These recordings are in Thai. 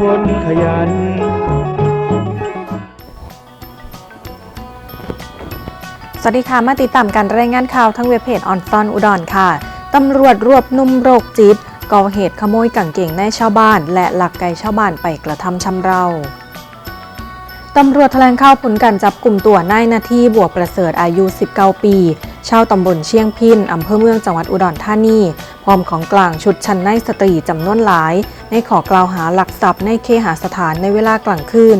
คนขยัน สวัสดีค่ะ มาติดตามการรายงานข่าวทั้งเว็บเพจออนซอนอุดรค่ะ ตำรวจรวบนุ่มโรคจิตก่อเหตุขโมยกางเกงในชาวบ้าน และหลักไก่ชาวบ้านไปกระทำชำเรา ตำรวจแถลงข่าวผลการจับกลุ่มตัวนายนาทีบวประเสริฐอายุ 19 ปี ชาวตำบลเชียงพินอำเภอเมืองจังหวัดอุดรธานี พร้อมของกลางชุดชั้นในสตรีจำนวนหลาย ในขอกล่าวหาหลักทรัพย์ในเคหสถานในเวลากลางคืน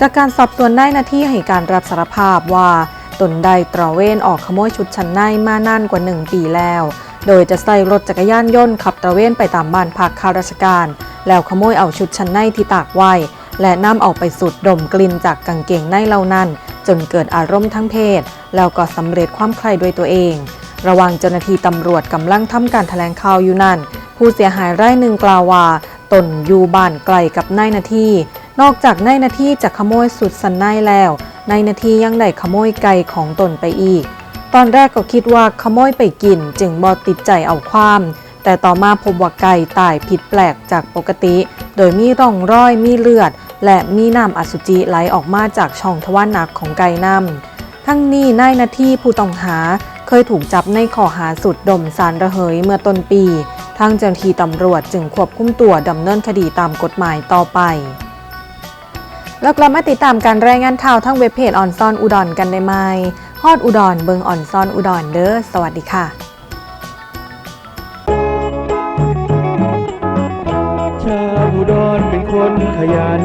จากการสอบสวนนายนาทีให้การรับสารภาพว่า ตนได้ตระเวนออกขโมยชุดชั้นในมานานกว่า1ปีแล้ว โดยจะใส่รถจักรยานยนต์ขับตระเวนไปตามบ้านพักข้าราชการ แล้วขโมยเอาชุดชั้นในที่ตากไว้ และนำออกไปสูดดมกลิ่นจากกางเกงในเหล่านั้น จนเกิดอารมณ์ทั้งเพศ แล้วก็สำเร็จความใคร่ด้วยตัวเอง ระหว่างเจ้าหน้าที่ตำรวจกำลังทำการแถลงข่าวอยู่นั่นผู้เสียหายรายหนึ่งกล่าวว่าตนอยู่บ้านไกลกับนายนาทีนอกจากนายนาทีจะขโมยสุดสันในแล้วนายนาทียังได้ขโมยไก่ของตนไปอีก ตอนแรกก็คิดว่าขโมยไปกิน จึงบอติดใจเอาความ แต่ต่อมาพบว่าไก่ตายผิดแปลกจากปกติ โดยมีร่องรอยมีเลือด และมีน้ำอสุจิไหลออกมาจากช่องทวารหนักของไก่นำทั้งนี้นายนาที่ผู้ต้องหาเคยถูกจับในข้อหาสุดดมสารระเหยเมื่อต้นปี ทางเจ้าหน้าที่ตำรวจจึงควบคุมตัวดำเนินคดีตามกฎหมายต่อไป แล้วกลับมาติดตามการรายงานข่าวทั้งเว็บเพจออนซอนอุดรกันได้ไหมฮอดอุดรเบิงออนซอนอุดรเด้อสวัสดีค่ะ คนขยัน